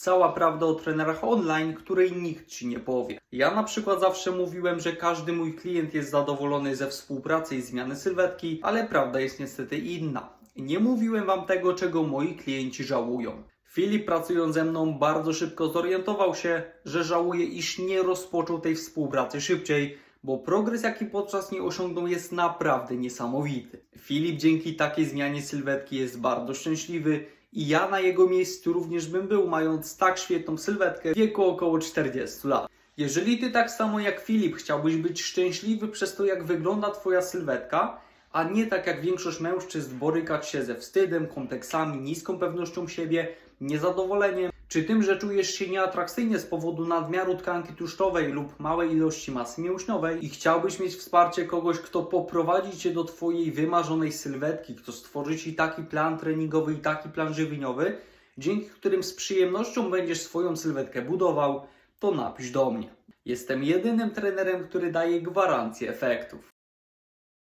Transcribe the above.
Cała prawda o trenerach online, której nikt ci nie powie. Ja na przykład zawsze mówiłem, że każdy mój klient jest zadowolony ze współpracy i zmiany sylwetki, ale prawda jest niestety inna. Nie mówiłem wam tego, czego moi klienci żałują. Filip pracując ze mną bardzo szybko zorientował się, że żałuje, iż nie rozpoczął tej współpracy szybciej, bo progres jaki podczas niej osiągnął jest naprawdę niesamowity. Filip dzięki takiej zmianie sylwetki jest bardzo szczęśliwy i ja na jego miejscu również bym był, mając tak świetną sylwetkę w wieku około 40 lat. Jeżeli ty tak samo jak Filip chciałbyś być szczęśliwy przez to, jak wygląda twoja sylwetka, a nie tak jak większość mężczyzn borykać się ze wstydem, kompleksami, niską pewnością siebie, niezadowoleniem, czy tym, że czujesz się nieatrakcyjnie z powodu nadmiaru tkanki tłuszczowej lub małej ilości masy mięśniowej i chciałbyś mieć wsparcie kogoś, kto poprowadzi cię do twojej wymarzonej sylwetki, kto stworzy ci taki plan treningowy i taki plan żywieniowy, dzięki którym z przyjemnością będziesz swoją sylwetkę budował, to napisz do mnie. Jestem jedynym trenerem, który daje gwarancję efektów.